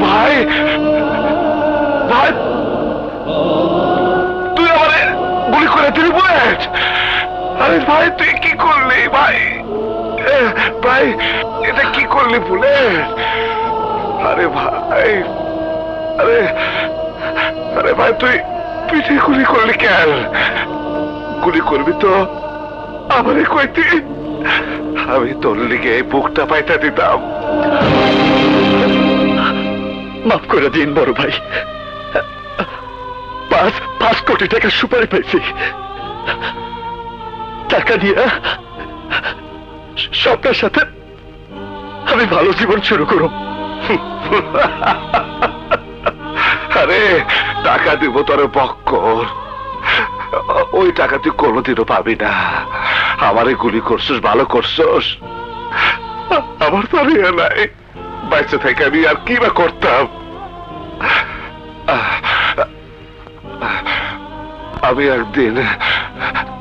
ভাই! ভাই! তুই আমার গুলি করে তুই বলেছ আরে ভাই, তুই কি করলি ভাই? ভাই, এটা কি করলি ভুলে? আরে ভাই! আরে আরে ভাই, তুই পিঠে গুলি করলি কেন? গুলি করবি তো? আমারে কইতি? আমি তোর লিগে এই বুকটা পাইতা দিতাম। মাফ করে দিন, বড় ভাই। পাঁচ পাঁচ কোটি টাকা সুপারি পাইছি টাকা দিয়া স্বপ্নের সাথে আমি ভালো জীবন শুরু করো। আরে, টাকা দিব তোর পক্কর ওই টাকা তুই কোনোদিনও পাবি না। আমারে গুলি করছিস, ভালো করছিস। আমার তো আর নাই। বাইসে থেকে আমি আর কি বা করতাম? আমি একদিন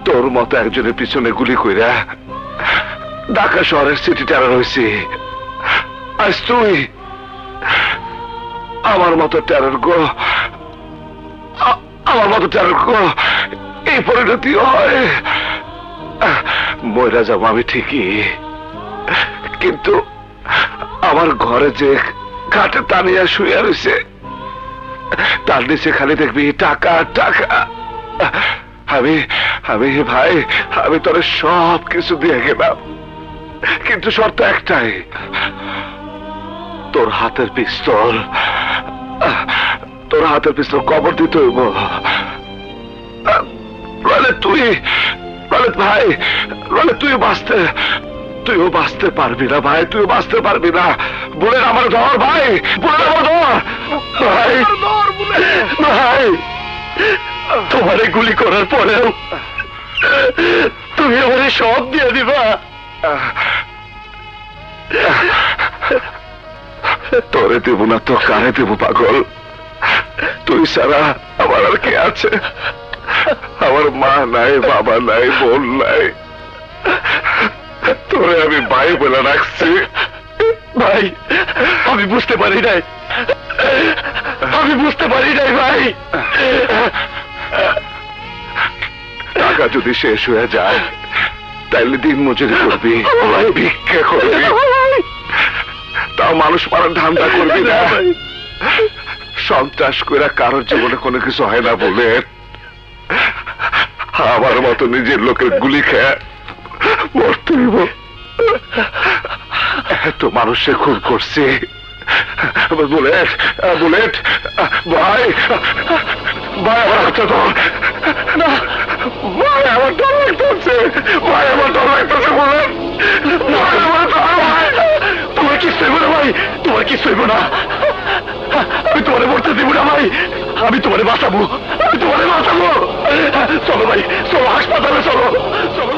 তোর মতো একজনের পিছনে গুলি কইরা ঢাকা শহরের সিটি টেরার হয়েছি আজ তুই আমার মতো টেরর গো আমার মতো টেরর গো এই পরিণতি হয়। ময়রা যাব আমি ঠিকই। কিন্তু আমার ঘরে যে খাটে টানিয়া শুয়ে রয়েছে, তার নিচে খালি দেখবি টাকা টাকা। আমি আমি ভাই, আমি তোর সব কিছু দিয়ে গেলাম। কিন্তু শর্ত একটাই, তোর হাতের পিস্তল, তোর হাতের পিস্তল কবর দিতে হইব। নইলে তুই নইলে ভাই নইলে তুই বাঁচতে, তুইও বাঁচতে পারবি না ভাই, তুইও বাঁচতে পারবি না। বলে আমার ধর ভাই বলে আমার ধর ভাই ভাই, তোমারে গুলি করার পরেও তুমি আমারে সব দিয়ে দিবা। তোরে দেব না তো কারে দেব পাগল? তুই সারা আমার আর কে আছে? আমার মা নাই বাবা নাই বোন নাই। তোরে আমি ভাই বলে রাখছি। ভাই আমি বুঝতে পারি নাই। আমি বুঝতে পারি নাই ভাই। টাকা যদি শেষ হয়ে যায় তাইলে দিন মজুরি করবি ভিক্ষা করবি। তাও মানুষ মারার ধান্দা করবি না। সন্ত্রাস করে কারোর জীবনে কোনো কিছু হয় না বলে। আমার মতো নিজের লোকের গুলি খেয়ে মরতে এত মানুষে খুন করছে। বুলেট বুলেট, ভাই ভাই আমার হাতটা ধর। ভাই আমার ডর লাগতেছে ভাই আমার ডর লাগতেছে বুলেট। ভাই আমার ডর ভাই। তোমার কি সইব না, ভাই। তোমার কি সইব না আমি তোমারে মরতে দিব না ভাই আমি তোমারে বাঁচাবো আমি তোমারে বাঁচাবো। চলো ভাই চলো হাসপাতালে চলো চলো।